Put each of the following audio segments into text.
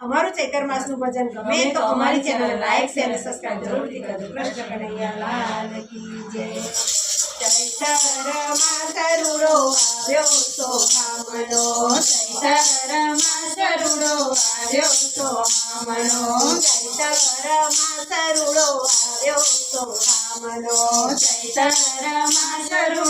અમારું ચૈતર માસનું ભજન ગમે તો અમારી ચેનલ લાઈક શેર અને સબસ્ક્રાઇબ જરૂરથી કરજો. કૃષ્ણ કનૈયા લાલ કી જય. ચૈતરમાં સરુડો આવ્યો સોહામણો ચૈતરમાં સરુડો આવ્યો સોહામણો ચૈતરમાં સરુડો આવ્યો સોહામણો ચૈતરમાં સરુડો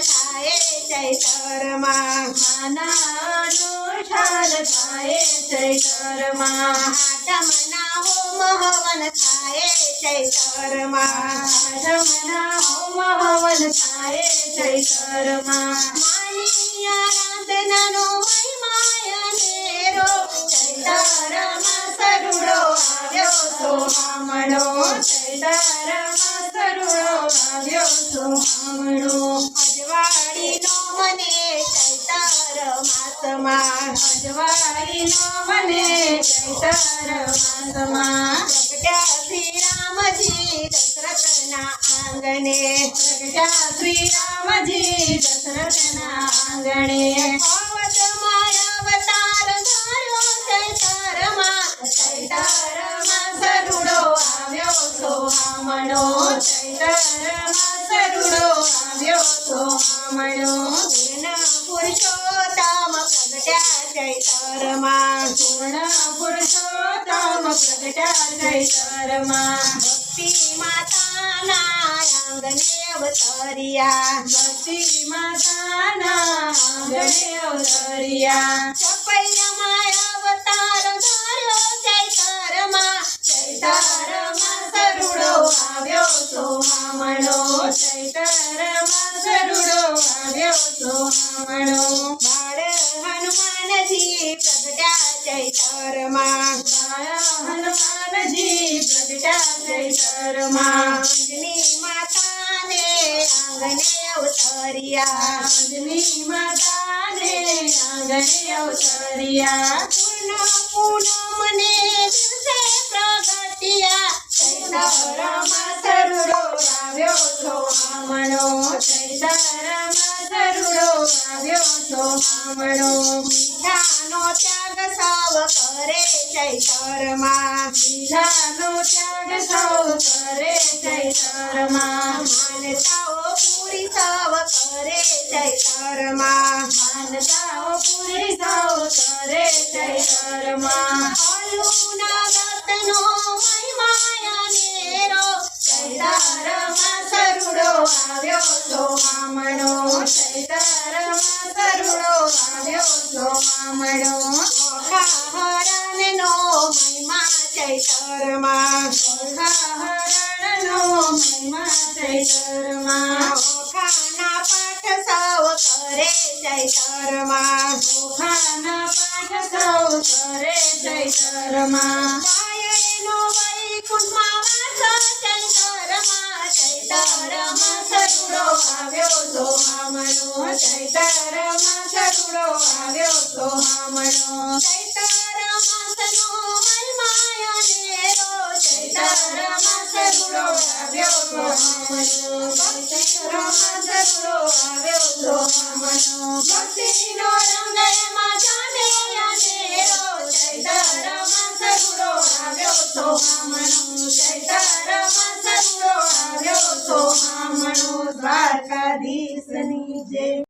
થાય ચૈતરમાં માના અનુષ્ઠાન થાય ચૈતરમાં આઠમના હોમ હવન થાય ચૈતરમાં આઠમના હોમ હવન થાય ચૈતરમાં માની આરાધનાનો મહિમાય અનેરો ચૈતરમાં સરુડો આવ્યો સોહામણો ચૈતરમાં સરુડો આવ્યો સોહામણો માસમાં અજવાળીનો મને ચૈતર માસમાં પ્રગટ્યા શ્રી રામજી દશરથના આંગણે પ્રગટ્યા શ્રી રામજી દશરથના આંગણે અવધમાં પ્રગટ્યા ચૈતરમાં પૂર્ણ પુરુષોત્તમ પ્રગટ્યા ચૈતરમાં ભક્તિ માતાના આંગણે અવતર્યા ભક્તિ માતાના આંગણે અવતર્યા ચપૈયામાં અવતાર ધાર્યો ચૈતરમાં ચૈતરમાં ચૈતરમાં હનુમાનજી પ્રગટ્યા ચૈતરમાં અંજની માતાને આંગણે અવતર્યા માતાને આંગણે અવતર્યા પૂર્ણ પૂનમને દિવસે પ્રગટ્યા ચૈતરમાં સરુડો આવ્યો સોહામણો ચૈતરમાં સરુડો આવ્યો સોહામણો મીઠાનો ત્યાગ સૌ કરે ચૈતરમાં મીઠાનો ત્યાગ સૌ કરે ચૈતરમાં માનતાઓ પૂરી સૌ કરે ચૈતરમાં માનતાઓ પૂરી સૌ કરે ચૈતરમાં સોહામણો હરણનો મહિમા ચૈતરમાં હરણનો મહિમા ચૈતરમાં ઓખાના પાઠ સૌ કરે ચૈતરમાં ઓખાના સરુડો આવ્યો સોહામણો ચૈતરમાં સરુડો આવ્યો સોહામણો ચૈતરમાસનો મહિમાય અનેરો ચૈતરમાં સરુડો આવ્યો સોહામણો ચૈતરમાં સરુડો આવ્યો સોહામણો ભક્તિનો રંગ એમાં જામે અનેરો ચૈતરમાં સરુડો આવ્યો સોહામણો ચૈતરમાં સરુડો આવ્યો સોહામણો દ્વારકાધીશની જય